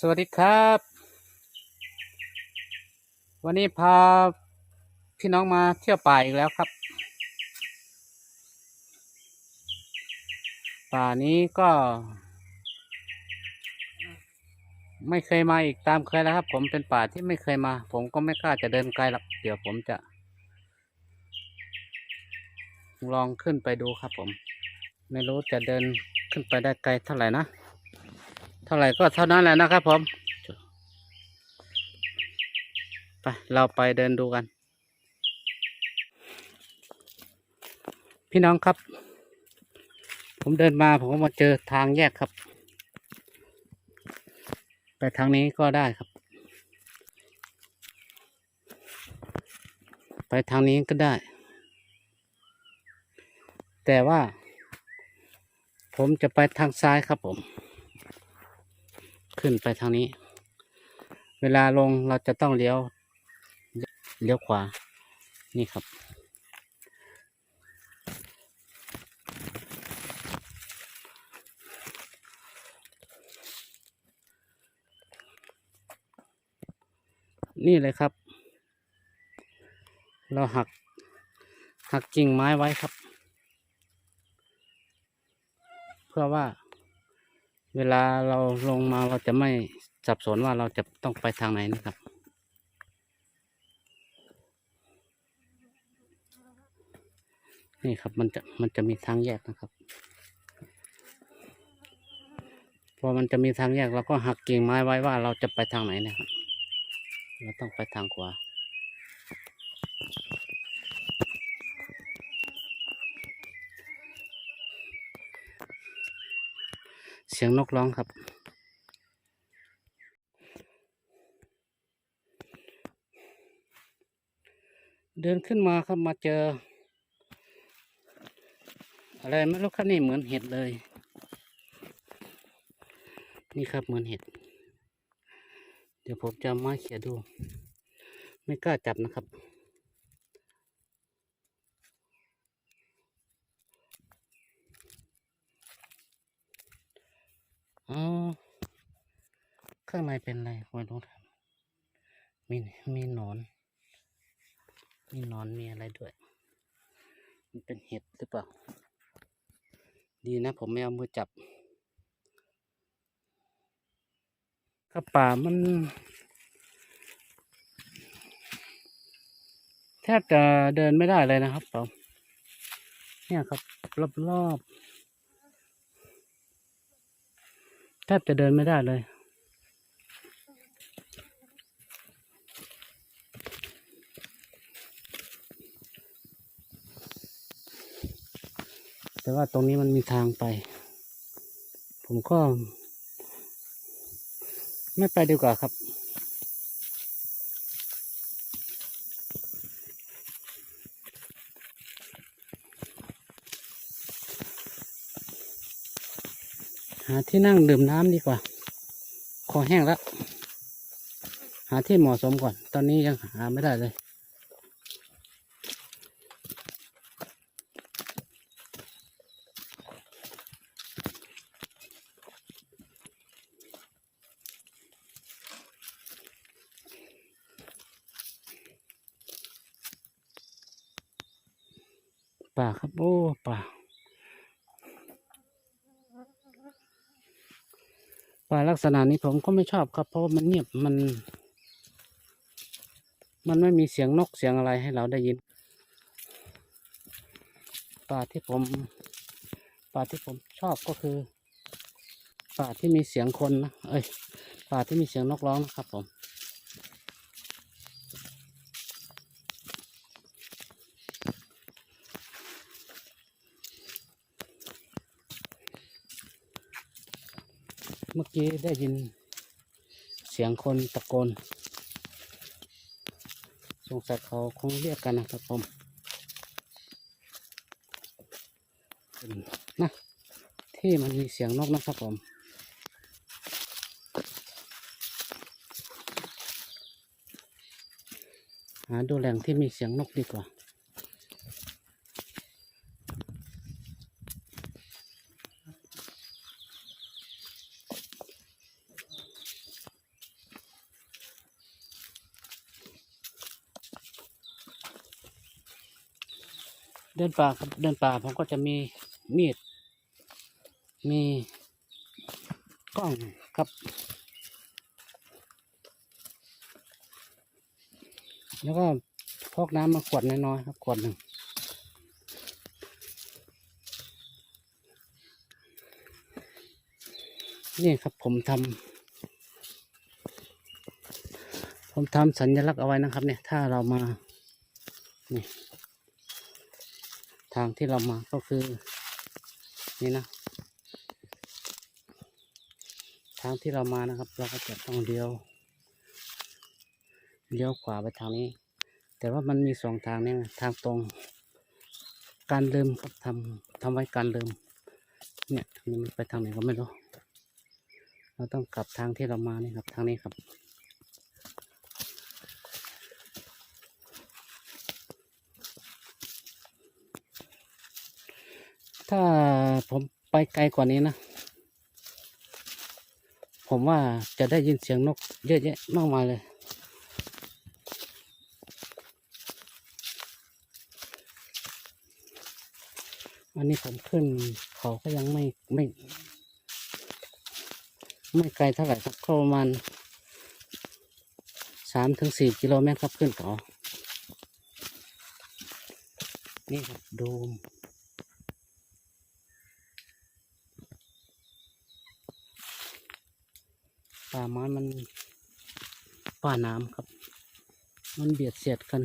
สวัสดีครับ วันนี้พาพี่น้องมาเที่ยวป่าอีกแล้วครับ ป่านี้ก็ ไม่เคยมาอีกตามเคยแล้วครับ ผมเป็นป่าที่ไม่เคยมา ผมก็ไม่กล้าจะเดินไกลหรอกเดี๋ยวผมจะ ลองขึ้นไปดูครับผม ไม่รู้จะเดินขึ้นไปได้ไกลเท่าไหร่นะาไหร่ก็เท่านั้นแหละนะครับผมไปเราไปเดินดูกัน พี่น้องครับ ผมเดินมาผมก็มาเจอทางแยกครับ ไปทางนี้ก็ได้ครับ ไปทางนี้ก็ได้ แต่ว่า ผมจะไปทางซ้ายครับผม ขึ้นไปทางนี้ เวลาลงเราจะต้องเลี้ยวเลี้ยวขวา นี่ครับ นี่เลยครับ เราหัก หักกิ่งไม้ไว้ครับ เพื่อว่า เวลาเราลงมาเราจะไม่สับสนว่าเราจะต้องไปทางไหนนะครับนี่ครับมันจะมันจะมีทางแยกนะครับ พอมันจะมีทางแยกเราก็หักกิ่งไม้ไว้ว่าเราจะไปทางไหนนะครับ เราต้องไปทางขวา สียงนกร้องครับ เดินขึ้นมาครับมาเจอ อะไรไม่รู้ครับนี่เหมือนเห็ดเลย นี่ครับเหมือนเห็ด เดี๋ยวผมจะเอาเขี่ยดู ไม่กล้าจับนะครับ อ๋อ ข้างในเป็นไรไม่รู้ครับมีมีหนอน มีหนอนมีอะไรด้วย มันเป็นเห็ดหรือเปล่า ดีนะ ผมไม่เอามือจับก็ป่ามันแทบจะเดินไม่ได้เลยนะครับผมเนี่ยครับรอบๆแทบจะเดินไม่ได้เลย แต่ว่าตรงนี้มันมีทางไป ผมก็ ไม่ไปดีกว่าครับ หาที่นั่งดื่มน้ำดีกว่า คอแห้งแล้ว หาที่เหมาะสมก่อน ตอนนี้ยังหาไม่ได้เลย ป่าครับ โอ้ป่า ป่าลักษณะนี้ผมก็ไม่ชอบครับ เพราะมันเงียบมัน มันไม่มีเสียงนกเสียงอะไรให้เราได้ยิน ป่าที่ผม ป่าที่ผมชอบก็คือ ป่าที่มีเสียงคนนะเอ้ย ป่าที่มีเสียงนกร้องนะครับผม กี้ได้ยินเสียงคนตะโกน สงสัยเขาคงเรียกกันนะครับผมนะที่มันมีเสียงนกนะครับผมหาดูแหล่งที่มีเสียงนกดีกว่า เดินป่าครับเดินป่าผมก็จะมีมีด มีกล้องครับ แล้วก็พอกน้ำมาขวดน้อยๆครับขวดหนึ่งนี่ครับผมทำผมทำสัญลักษณ์เอาไว้นะครับ เนี่ย ถ้าเรามา นี่ ทางที่เรามาก็คือ นี่นะ ทางที่เรามานะครับ เราก็จะต้องเลี้ยวเลี้ยวขวาไปทางนี้ แต่ว่ามันมีสองทางเนี่ยทางตรงการลืมครับทำทำไว้การลืมเนี่ยทางนี้มันไปทางไหนก็ไม่รู้เราต้องกลับทางที่เรามานี่ครับ ทางนี้ครับ ถ้าผมไปไกลกว่านี้นะ ผมว่าจะได้ยินเสียงนกเยอะแยะมากมายเลยอันนี้ผมขึ้นเขาก็ยังไม่ไม่ ไม่ไกลเท่าไหร่ครับก็ประมาณสามถึงสี่กิโลเมตรครับขึ้นเขา นี่ครับโด ป่าไม้มันป่าน้ำครับ มันเบียดเสียดกัน น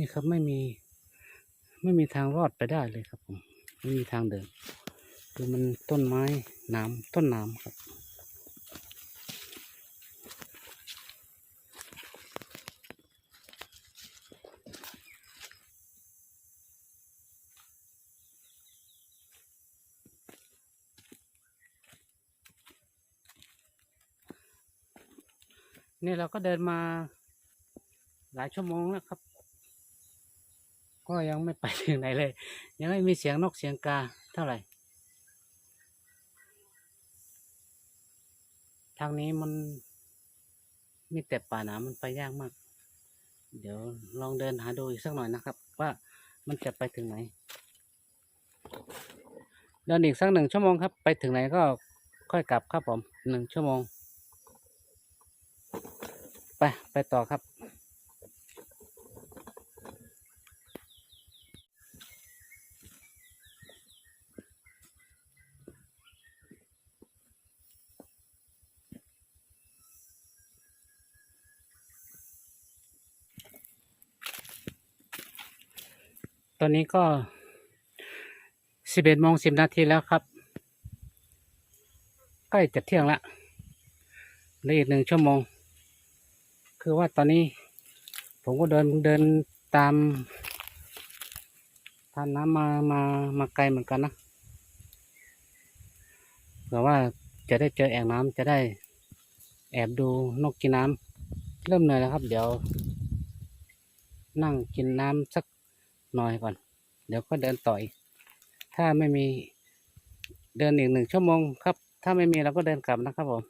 ี่ครับไม่มี ไม่มีทางรอดไปได้เลยครับผม ไม่มีทางเดิน คือมันต้นไม้ น้ำต้นน้ำครับ นี่เราก็เดินมาหลายชั่วโมงแล้วครับ ก็ยังไม่ไปถึงไหนเลย ยังไม่มีเสียงนกเสียงกาเท่าไหร่ ทางนี้มันมีแต่ป่าหนามันไปยากมาก เดี๋ยวลองเดินหาดูอีกสักหน่อยนะครับ ว่ามันจะไปถึงไหน เดินอีกสักหนึ่งชั่วโมงครับ ไปถึงไหนก็ค่อยกลับครับผมหนึ่งชั่วโมง ไป ไปต่อครับ ตอนนี้ก็สิบเอ็ดโมงสิบนาทีแล้วครับ ใกล้จะเที่ยงละเหลืออีกหนึ่งชั่วโมง คือว่าตอนนี้ ผมก็เดินเดินตามทานน้ำมามามาไกลเหมือนกันนะเผื่อว่าจะได้เจอแอ่งน้ำจะได้แอบดูนกกินน้ำเริ่มเหนื่อยแล้วครับ เดี๋ยว นั่งกินน้ำสัก น่อยก่อน เดี๋ยวก็เดินต่ออีก ถ้าไม่มีเดินอีกหนึ่งชั่วโมงครับ ถ้าไม่มีเราก็เดินกลับนะครับผม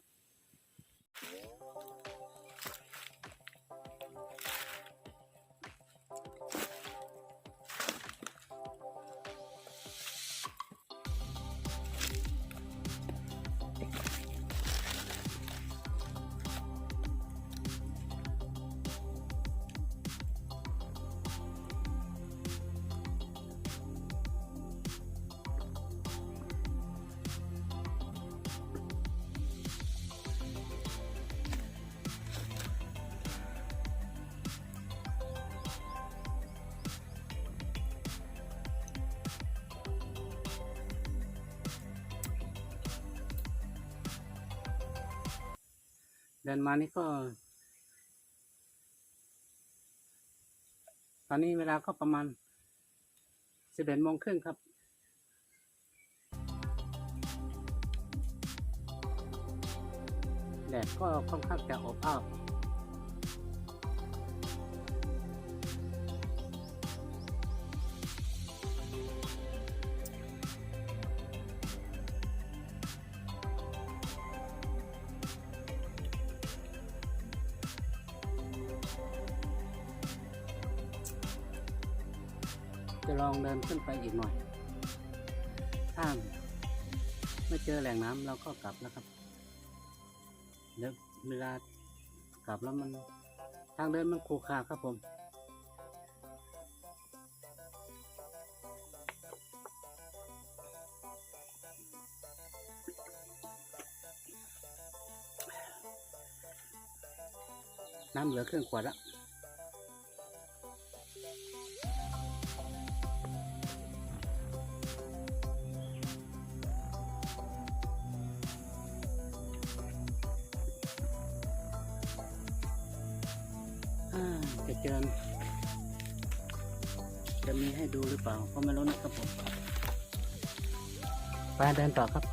ดินมานี่ก็ ตอนนี้เวลาก็ประมาณสิบเอ็ดโมงครึ่งครับแดดก็ค่อนข้างจะอบอ้าว ก็กลับแล้วครับเดี๋ยวเวลากลับแล้วมันทางเดินมันขรุขระครับผมน้ำเหลือครึ่งขวดแล้ว จะเจอจะมีให้ดูหรือเปล่าก็ไม่รู้นะครับผมไปเดินต่อครับ